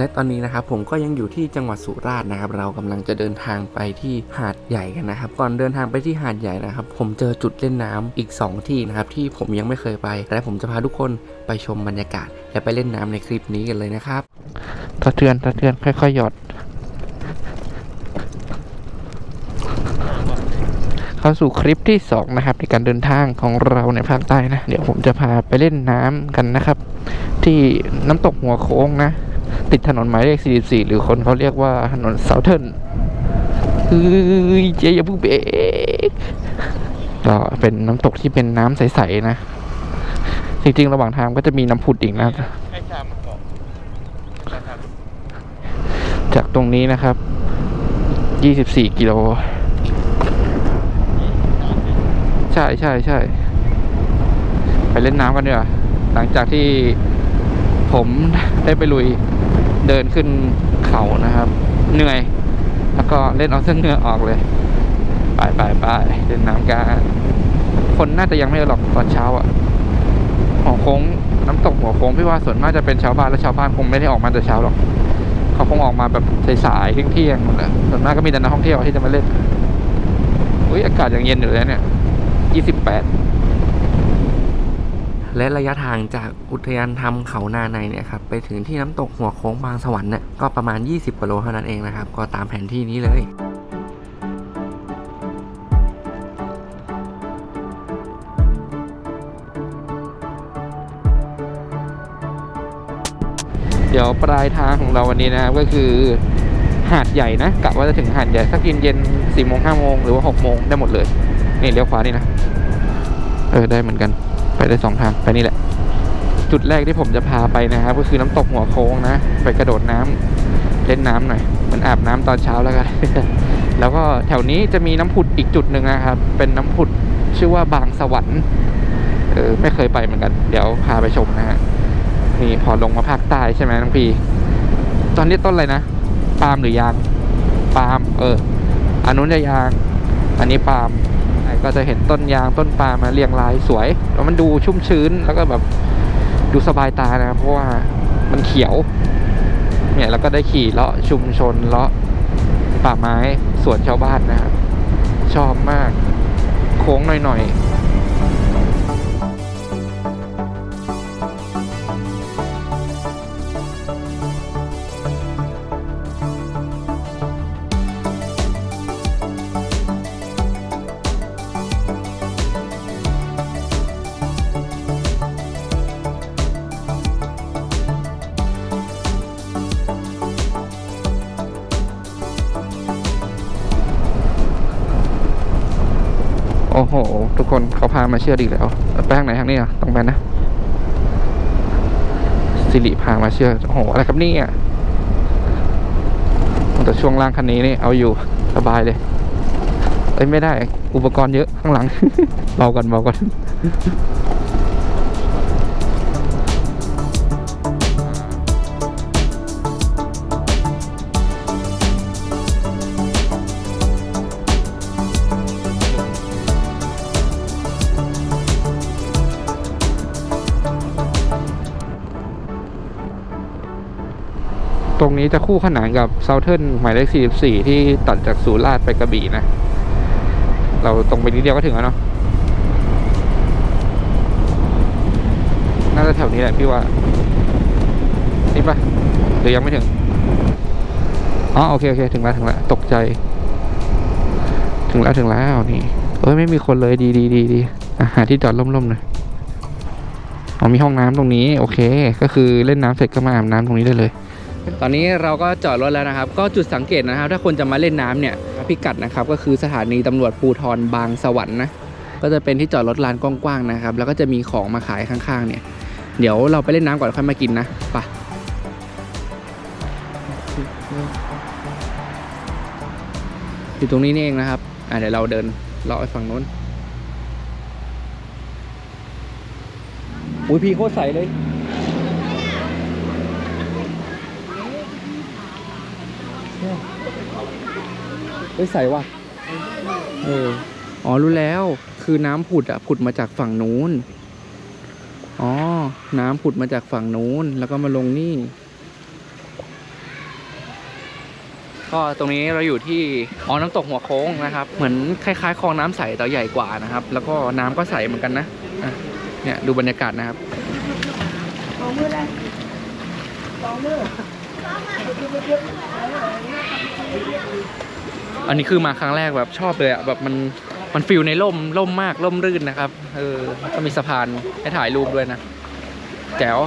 และตอนนี้นะครับผมก็ยังอยู่ที่จังหวัดสุราษฎร์นะครับ เรากำลังจะเดินทางไปที่หาดใหญ่กันนะครับ ก่อนเดินทางไปที่หาดใหญ่นะครับ ผมเจอจุดเล่นน้ำอีก 2 ที่นะครับที่ผมยังไม่เคยไป และผมจะพาทุกคนไปชมบรรยากาศ และไปเล่นน้ำในคลิปนี้กันเลยนะครับสะเทือนสะเทือนค่อยๆหยดเข้าสู่คลิปที่ 2 นะครับ ในการเดินทางของเราในภาคใต้นะ เดี๋ยวผมจะพาไปเล่นน้ำกันนะครับ ที่น้ำตกหัวโค้งนะ ติดถนนหมายเลข 44 หรือคนเขาเรียกว่าถนนเซาเทิร์นเฮ้ยเจ๊อย่าเพิ่งเบรกก็เป็นน้ำตกที่เป็นน้ำใสๆนะ จริงๆ ระหว่างทางก็จะมีน้ำผุดอีกนะ จากตรงนี้นะครับ 24 กิโล ใช่ใช่ใช่ไปเล่นน้ำกันดีกว่าหลังจากที่ ผมได้ไปลุยเดินขึ้นเขานะครับ เหนื่อย แล้วก็เล่นเอาเส้นเหงื่อออกเลย ไปไปไปเล่นน้ำกันคนน่าจะยังไม่หรอกตอนเช้าอะหัวโค้งน้ำตกหัวโค้งพี่ว่าส่วนมากจะเป็นชาวบ้านและชาวบ้านคงไม่ได้ออกมาแต่เช้าหรอก เขาคงออกมาแบบสายๆเที่ยงๆหมดแหละส่วนมากก็มีแต่นักท่องเที่ยวที่จะมาเล่นอุ้ยอากาศยังเย็นอยู่เลยเนี่ย28แปด และระยะทางจากอุทยานธรรมเขานาในเนี่ยครับไปถึงที่น้ำตกหัวโค้งบางสวรรค์เนี่ยก็ประมาณ 20กิโลเท่านั้นเองนะครับ ก็ตามแผนที่นี้เลยเดี๋ยวปลายทางของเราวันนี้นะครับก็คือหาดใหญ่นะกะว่าจะถึงหาดใหญ่สักเย็นเย็นสี่โมงห้าโมงหรือว่าหกโมงได้หมดเลย นี่เลี้ยวขวานี่นะ เออ ได้เหมือนกัน ไปได้สองทางไปนี่แหละ จุดแรกที่ผมจะพาไปนะครับ ก็คือน้ำตกหัวโค้งนะ ไปกระโดดน้ำเล่นน้ำหน่อยเหมือนอาบน้ำตอนเช้าแล้วกันแล้วก็แถวนี้จะมีน้ำผุดอีกจุดหนึ่งนะครับ เป็นน้ำผุดชื่อว่าบางสวรรค์เออไม่เคยไปเหมือนกัน เดี๋ยวพาไปชมนะฮะนี่พอลงมาภาคใต้ใช่ไหมน้องพีตอนนี้ต้นอะไรนะปาล์มหรือยางปาล์มเอออันนู้นจะยาง อันนี้ปาล์ม ก็จะเห็นต้นยางต้นปาล์มมาเรียงรายสวย แล้วมันดูชุ่มชื้นแล้วก็แบบดูสบายตานะครับเพราะว่ามันเขียวเนี่ยแล้วก็ได้ขี่เลาะชุมชนเลาะป่าไม้สวนชาวบ้านนะครับชอบมาก โค้งหน่อยๆ อ้โห ทุกคนเขาพามาเชื่อดอีกแล้ว ไปทางไหนทางนี้อะต้องไปนะสิริพามาเชื่อโอ้โห อะไรครับนี่ยแต่ช่วงล่างคันนี้นี่เอาอยู่สบายเลย เอ้ยไม่ได้ อุปกรณ์เยอะข้างหลัง เบาก่อนเบาก่อน ตรงนี้จะคู่ขนานกับเซาเทิร์นหมายเลข 44 ที่ตัดจากสุราษฎร์ไปกระบี่นะ เราตรงไปนิดเดียวก็ถึงแล้วเนาะน่าจะแถวนี้แหละพี่ว่า นี่ปะหรือยังไม่ถึง อ๋อโอเคโอเคถึงแล้วถึงแล้วตกใจ ถึงแล้วถึงแล้วนี่เอ้ยไม่มีคนเลยดีดีดีดีอะหาที่จอดร่มๆหน่อยอ๋อมีห้องน้ำตรงนี้ โอเค ก็คือเล่นน้ำเสร็จก็มาอาบน้ำตรงนี้ได้เลย ตอนนี้เราก็จอดรถแล้วนะครับ ก็จุดสังเกตนะครับ ถ้าคนจะมาเล่นน้ำเนี่ยพิกัดนะครับก็คือสถานีตำรวจภูทรบางสวรรค์นะก็จะเป็นที่จอดรถลานกว้างๆนะครับ แล้วก็จะมีของมาขายข้างๆ เนี่ย เดี๋ยวเราไปเล่นน้ำก่อนค่อยมากินนะไปอยู่ตรงนี้นี่เองนะครับอะเดี๋ยวเราเดินเลาะไปฝั่งนู้นอุ้ยพี่โคตรใสเลย เฮ้ยใสว่ะเอออ๋อรู้แล้วคือน้ำผุดอะผุดมาจากฝั่งนู้นอ๋อ น้ำผุดมาจากฝั่งนู้นแล้วก็มาลงนี่ ก็ตรงนี้เราอยู่ที่อ๋อน้ำตกหัวโค้งนะครับ เหมือนคล้ายๆคลองน้ำใสแต่ใหญ่กว่านะครับ แล้วก็น้ำก็ใสเหมือนกันนะะเนี่ยดูบรรยากาศนะครับอั อันนี้คือมาครั้งแรกแบบชอบเลยอะแบบมันมันฟิลในร่มร่มมากร่มรื่นนะครับ เออแล้วก็มีสะพานให้ถ่ายรูปด้วยนะ แจ๋ว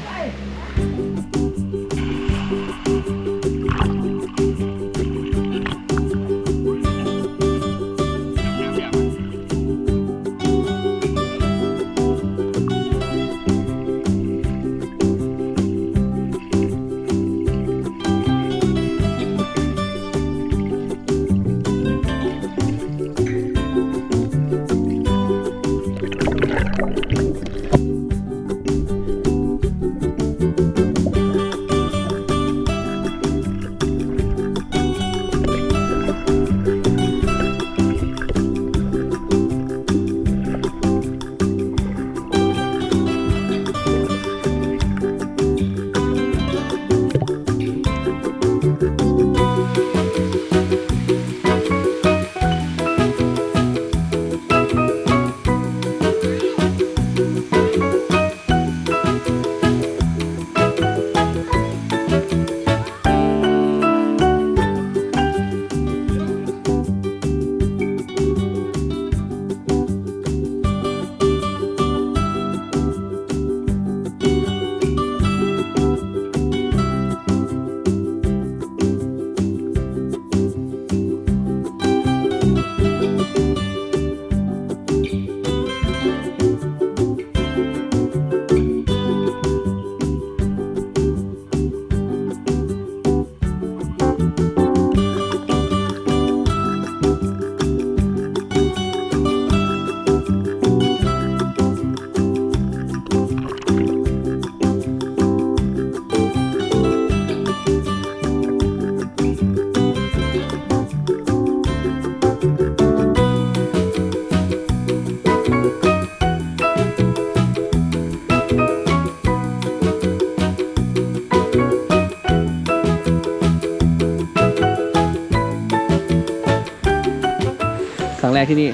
ที่นี่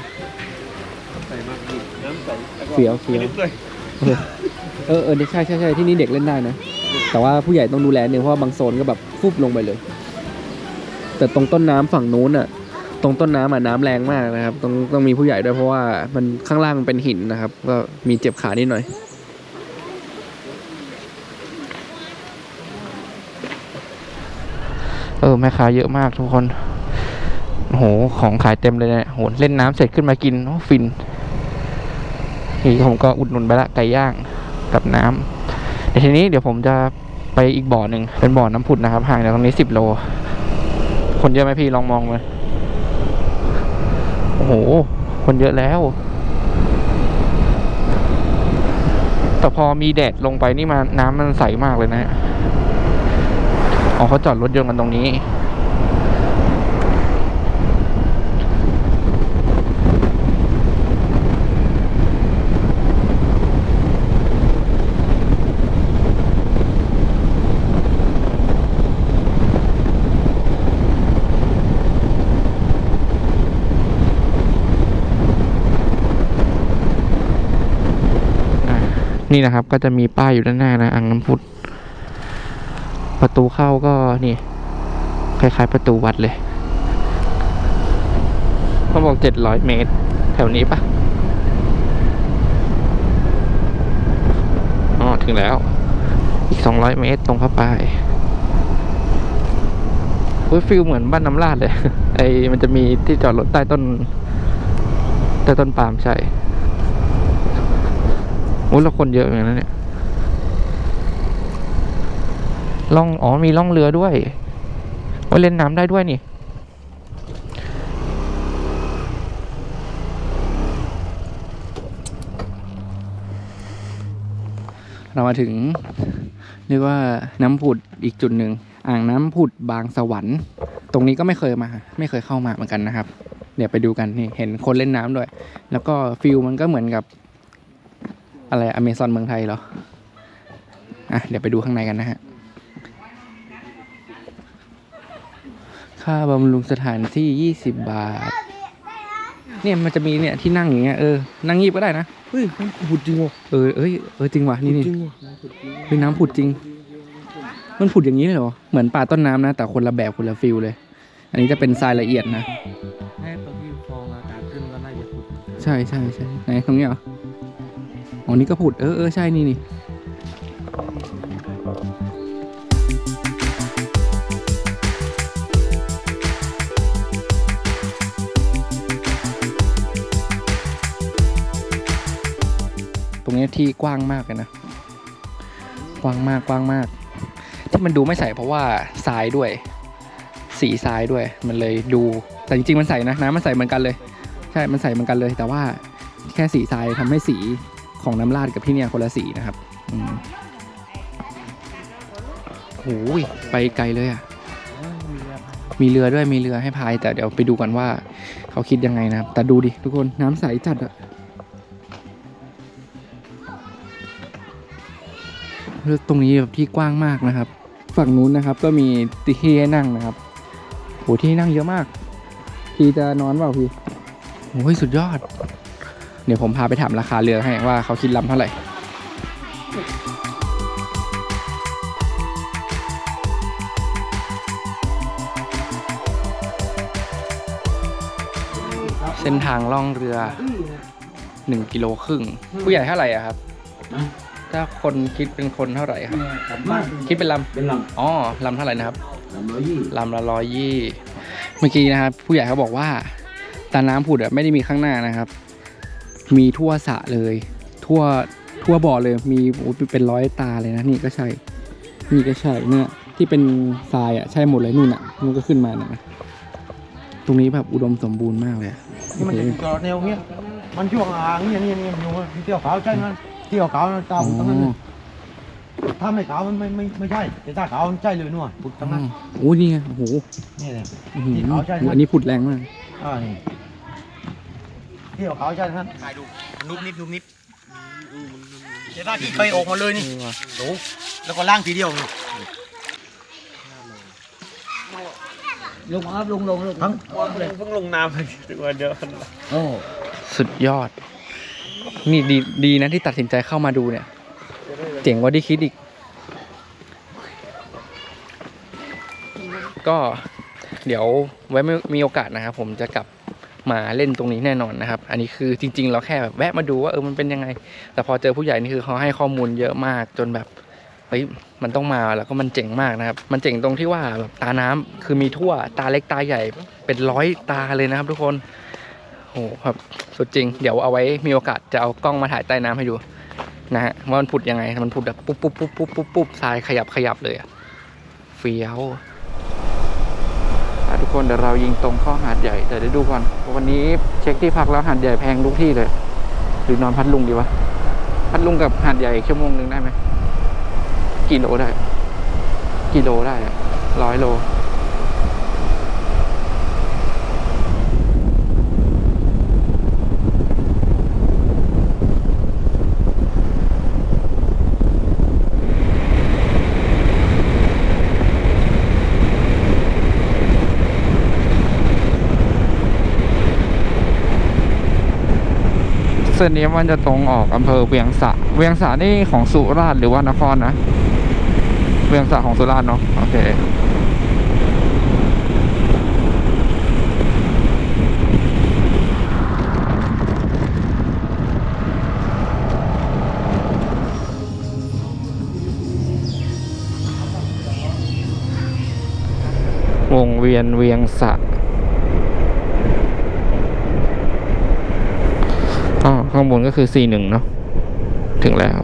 ใส่มากพี่น้ำใสแล้วก็เฟี้ยวเฟี้ยว ไม่ลึกเลยเออเออเออใช่ใช่ใช่ที่นี่เด็กเล่นได้นะ แต่ว่าผู้ใหญ่ต้องดูแลเนี่ยเพราะว่าบางโซนก็แบบฟุบลงไปเลย แต่ตรงต้นน้ำฝั่งนู้นอะ ตรงต้นน้ำอะน้ำแรงมากนะครับ ต้องต้องมีผู้ใหญ่ด้วยเพราะว่ามันข้างล่างมันเป็นหินนะครับ ก็มีเจ็บขานิดหน่อย เออแม่ค้าเยอะมากทุกคน โอ้โหของขายเต็มเลยเนี่ยโหเล่นน้ำเสร็จขึ้นมากินโอ้ฟินนี่ผมก็อุดหนุนไปละไก่ย่างกับน้ำเดี๋ยวทีนี้เดี๋ยวผมจะไปอีกบ่อหนึ่งเป็นบ่อน้ำผุดนะครับห่างจากตรงนี้สิบโล คนเยอะไหมพี่ลองมองมาโอ้โห คนเยอะแล้ว แต่พอมีแดดลงไปนี่มาน้ำมันใสมากเลยนะอ๋อเขาจอดรถยนต์กันตรงนี้ อะ นี่นะครับ ก็จะมีป้ายอยู่ด้านหน้านะอ่างน้ำพุดประตูเข้าก็นี่คล้ายๆประตูวัดเลยเขาบอกเจ็ดร้อยเมตร แถวนี้ปะอ๋อ ถึงแล้ว อีกสองร้อยเมตรตรงเข้าไปเฮ้ยฟิลเหมือนบ้านน้ำลาดเลย ไอมันจะมีที่จอดรถใต้ต้น ใต้ต้นปาล์มใช่ โอ้แล้วคนเยอะเหมือนกันนเนี่ยล่อง อ๋อ มีล่องเรือด้วยว่าเล่นน้ำได้ด้วยนี่ เรามาถึง เรียกว่าน้ำผุดอีกจุดหนึ่ง อ่างน้ำผุดบางสวรรค์ ตรงนี้ก็ไม่เคยมา ไม่เคยเข้ามาเหมือนกันนะครับ เดี๋ยวไปดูกันนี่ เห็นคนเล่นน้ำด้วย แล้วก็ฟิลมันก็เหมือนกับ อะไรอเมซอนเมืองไทยเหรอ อะ เดี๋ยวไปดูข้างในกันนะฮะเข้าค่าบำรุงสถานที่ยี่สิบบาท เนี่ยมันจะมีเนี่ยที่นั่งอย่างเงี้ยเออ นั่งงีบก็ได้นะ เฮ้ยมันผุดจริงวะเออเอ้ยเออจริงว่ะนี่นี่จริงวะเฮ้ยน้ำผุดจริง มันผุดอย่างนี้เลยเหรอ เหมือนป่าต้นน้ำนะ แต่คนละแบบคนละฟิลเลย อันนี้จะเป็นทรายละเอียดนะแค่ตอนที่ฟองอากาศขึ้นก็น่าจะผุด ใช่ใช่ใช่ไหนตรงนี้เหรอ อ๋อนี่ก็ผุดเออเออใช่นี่นี่ตรงนี้ที่กว้างมากเลยนะ กว้างมากกว้างมาก ที่มันดูไม่ใสเพราะว่าทรายด้วย สีทรายด้วย มันเลยดูแต่จริงๆมันใสนะน้ำมันใสเหมือนกันเลย ใช่ มันใสเหมือนกันเลย แต่ว่าแค่สีทรายทำให้สี ของน้ำราดกับที่เนี่ยคนละสีนะครับอืมโอ้ยไปไกลเลยอะ มีเรือด้วยมีเรือให้พายแต่เดี๋ยวไปดูกันว่า เขาคิดยังไงนะครับ แต่ดูดิทุกคนน้ำใสจัดอะแล้วตรงนี้แบบที่กว้างมากนะครับ ฝั่งนู้นนะครับก็มีที่ให้นั่งนะครับโหที่นั่งเยอะมาก พี่จะนอนเปล่าพี่โอ้ยสุดยอดเดี๋ยวผมพาไปถามราคาเรือให้ว่าเขาคิดลำเท่าไหร่เส้นทางล่องเรือหนึ่งกิโลครึ่ง ผู้ใหญ่เท่าไหร่อะครับ ถ้าคนคิดเป็นคนเท่าไหร่ครับ คิดเป็นลเป็นลำอ๋อลำเท่าไหร่นะครับำลำร้อยยี่ลำละร้อยยี่ เมื่อกี้นะครับ ผู้ใหญ่เขาบอกว่าตาน้ำผุดอะไม่ได้มีข้างหน้านะครับ มีทั่วสระเลย ทั่วทั่วบ่อเลยมีโอ้โหเป็นร้อยตาเลยนะนี่ก็ใช่ นี่ก็ใช่เนี่ยที่เป็นทรายอะใช่หมดเลยนู่นอะนู่นก็ขึ้นมาเนี่ยนะตรงนี้แบบอุดมสมบูรณ์มากเลยอะนี่มันจะจอดแนวเงี้ยมันช่วงอ่างเงี้ยนี่นี่มันอยู่ที่เที่ยวขาวใช่ไหมเที่ยวขาวตามตรงนั้นอ๋อถ้าไม่ขาวมันไม่ไม่ไม่ใช่แต่ถ้าขาวมันใช่เลยนู่นปุดตรงนั้นโอ้ยนี่ไงโอ้โหนี่เลยอื้อหือที่เขาใช่ไหมอันนี้ผุดแรงมากอ่านี่ เที่ยวขาวใช่ไหมถ่ายดูนุบนิบนุบนิบแต่ถ้าที่เคยออกมาเลยนี่โอ้แล้วก็ล่างทีเดียวนี่ลงครับลงลงลงทั้งเพิ่งลงน้ำไปวันเดียวโอ้สุดยอด นี่ดีดีนะที่ตัดสินใจเข้ามาดูเนี่ย เจ๋งกว่าที่คิดอีก ก็เดี๋ยวไว้ไม่มีโอกาสนะครับผมจะกลับ มาเล่นตรงนี้แน่นอนนะครับ อันนี้คือจริง ๆ เราแค่แบบแวะมาดูว่าเออมันเป็นยังไง แต่พอเจอผู้ใหญ่นี่คือเขาให้ข้อมูลเยอะมากจนแบบเฮ้ยมันต้องมาแล้วก็มันเจ๋งมากนะครับ มันเจ๋งตรงที่ว่าแบบตาน้ำคือมีทั่วตาเล็กตาใหญ่เป็นร้อยตาเลยนะครับ ทุกคนโหครับสุดจริง เดี๋ยวเอาไว้มีโอกาสจะเอากล้องมาถ่ายใต้น้ำให้ดูนะฮะว่ามันผุดยังไงมันผุดแบบปุ๊บปุ๊บปุ๊บปุ๊บปุ๊บปุ๊บทรายขยับขยับเลยอะเฟี้ยว ทุกคนเดี๋ยวเรายิงตรงเข้าหาดใหญ่แต่เดี๋ยวดูก่อนวันนี้เช็คที่พักแล้วหาดใหญ่แพงทุกที่เลย หรือนอนพัดลุงดีวะพัดลุงกับหาดใหญ่อีกชั่วโมงหนึ่งได้ไหมกิโลได้ กิโลได้ร้อยโล เส้นนี้มันจะตรงออกอำเภอเวียงสะ เวียงสะนี่ของสุราษฎร์หรือว่านครนะ เวียงสะของสุราษฎร์เนาะ โอเค วงเวียนเวียงสะ อ๋อ ข้างบนก็คือ C1 เนาะถึงแล้ว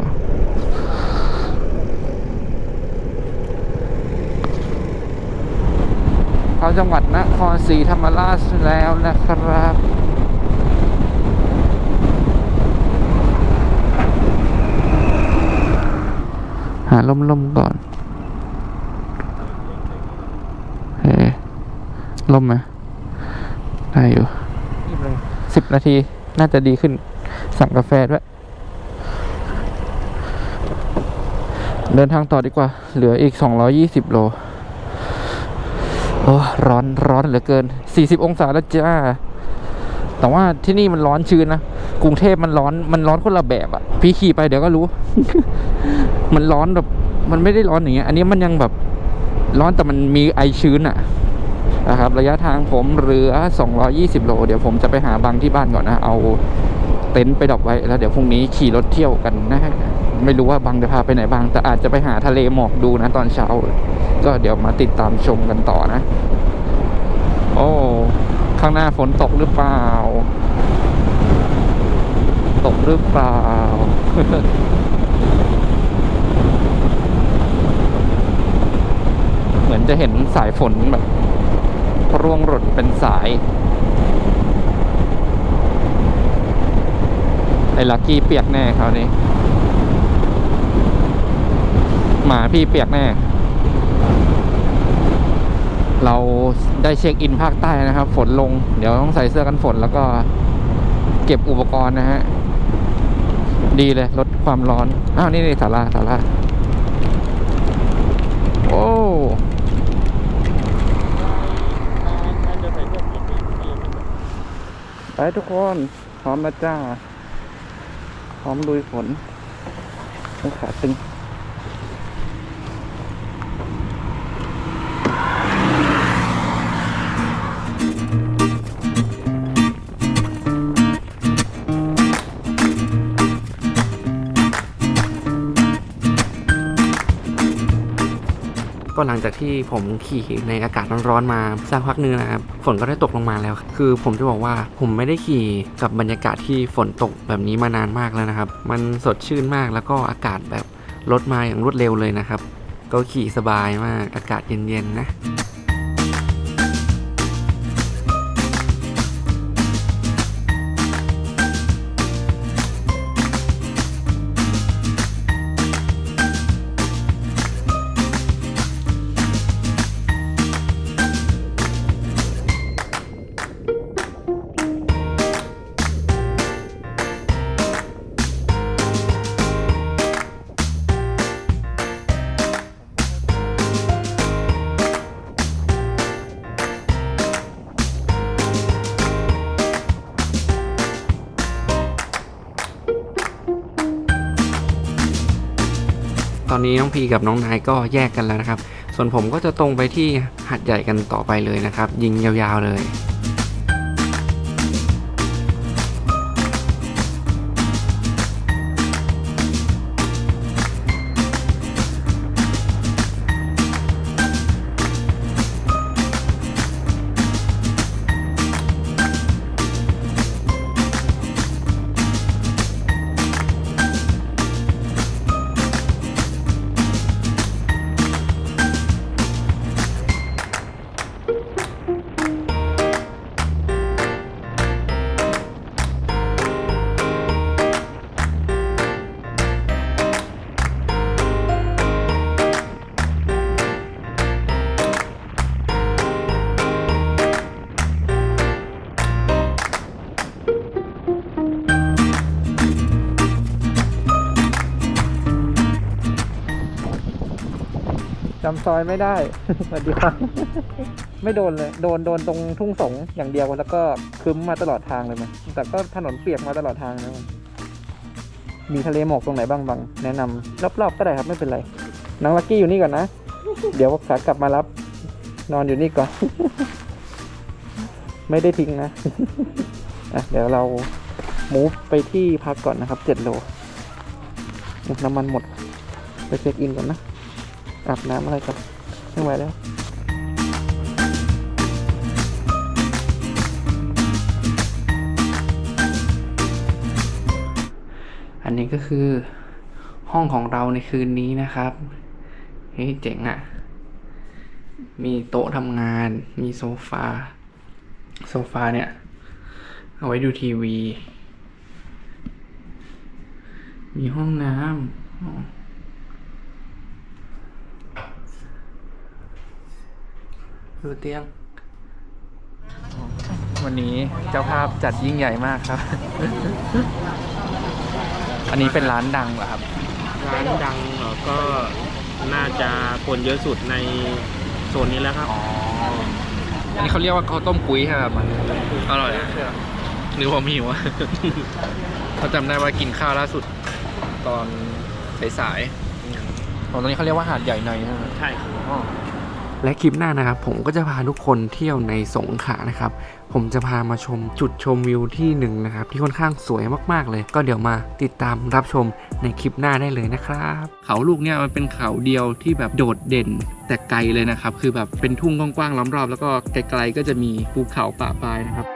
เข้าจังหวัดนครศรีธรรมราชแล้วนะครับหาล่มๆก่อนเฮ้ล่มไหมได้อยู่สิบนาที น่าจะดีขึ้น สั่งกาแฟด้วย เดินทางต่อดีกว่า เหลืออีก 220 โล โอ้ร้อนร้อนเหลือเกิน 40 องศาแล้วจ้า แต่ว่าที่นี่มันร้อนชื้นนะ กรุงเทพมันร้อน มันร้อนคนละแบบอะพี่ขี่ไปเดี๋ยวก็รู้ มันร้อนแบบ มันไม่ได้ร้อนอย่างเงี้ย อันนี้มันยังแบบร้อนแต่มันมีไอชื้นอะนะครับ ระยะทางผมเหลือ 220 โล เดี๋ยวผมจะไปหาบังที่บ้านก่อนนะ เอา เต็นท์ไปดรอปไว้แล้วเดี๋ยวพรุ่งนี้ขี่รถเที่ยวกันนะฮะไม่รู้ว่าบังจะพาไปไหนบ้าง แต่อาจจะไปหาทะเลหมอกดูนะตอนเช้า ก็เดี๋ยวมาติดตามชมกันต่อนะ โอ้ข้างหน้าฝนตกหรือเปล่า ตกหรือเปล่าเหมือนจะเห็นสายฝนแบบร่วงหล่นเป็นสาย ไอ้ลักกี้เปียกแน่คราวนี้ หมาพี่เปียกแน่ เราได้เช็คอินภาคใต้นะครับ ฝนลง เดี๋ยวต้องใส่เสื้อกันฝนแล้วก็เก็บอุปกรณ์นะฮะ ดีเลยลดความร้อน อ้าว นี่นี่สาราสาราโอ้ไปทุกคน พร้อมแล้วจ้า พร้อมลุยฝนขาตึง ก็หลังจากที่ผมขี่ในอากาศร้อนๆมาสักพักนึงนะครับฝนก็ได้ตกลงมาแล้ว คือผมจะบอกว่าผมไม่ได้ขี่กับบรรยากาศที่ฝนตกแบบนี้มานานมากแล้วนะครับ มันสดชื่นมากแล้วก็อากาศแบบลดมาอย่างรวดเร็วเลยนะครับ ก็ขี่สบายมากอากาศเย็นๆนะ อนนี้น้องพีกับน้องนายก็แยกกันแล้วนะครับ ส่วนผมก็จะตรงไปที่หัดใหญ่กันต่อไปเลยนะครับ ยิงยาวๆเลย ซอยไม่ได้ สวัสดีครับ ไม่โดนเลย โดนโดนตรงทุ่งสงอย่างเดียวแล้วก็คึ้มมาตลอดทางเลยมั้ยแต่ก็ถนนเปียกมาตลอดทางนะมันมีทะเลหมอกตรงไหนบ้างบางแนะนำรอบๆก็ได้ครับไม่เป็นไรน้องลักกี้อยู่นี่ก่อนนะ เดี๋ยวขากลับมารับ นอนอยู่นี่ก่อน ไม่ได้ทิ้งนะอะเดี๋ยวเรามูฟไปที่พักก่อนนะครับเจ็ดโลน้ำมันหมด ไปเช็คอินก่อนนะ อาบน้ำอะไรครับไม่ไหวแล้วอันนี้ก็คือห้องของเราในคืนนี้นะครับ เฮ้ยเจ๋งอะ่ะ มีโต๊ะทำงาน มีโซฟา โซฟาเนี่ย เอาไว้ดูทีวี มีห้องน้ำอ๋อ ดูเตียง วันนี้เจ้าภาพจัดยิ่งใหญ่มากครับ อันนี้เป็นร้านดังเหรอครับ ร้านดังเหรอก็น่าจะคนเยอะสุดในโซนนี้แล้วครับ อ๋อ อันนี้เขาเรียกว่าข้าวต้มกุ้ยใช่ไหมครับมันอร่อยนะนึกว่ามีวะ เขาจำได้ว่ากินข้าวล่าสุดตอนสายๆตอนนี้เขาเรียกว่าหาดใหญ่ในใช่ไหม ใช่ครับ และคลิปหน้านะครับ ผมก็จะพาทุกคนเที่ยวในสงขลานะครับ ผมจะพามาชมจุดชมวิวที่หนึ่งนะครับ ที่ค่อนข้างสวยมากๆเลย ก็เดี๋ยวมาติดตามรับชมในคลิปหน้าได้เลยนะครับ เขาลูกเนี่ยมันเป็นเขาเดียวที่แบบโดดเด่นแต่ไกลเลยนะครับ คือแบบเป็นทุ่งกว้างๆล้อมรอบแล้วก็ไกลๆก็จะมีภูเขาป่าปลายนะครับ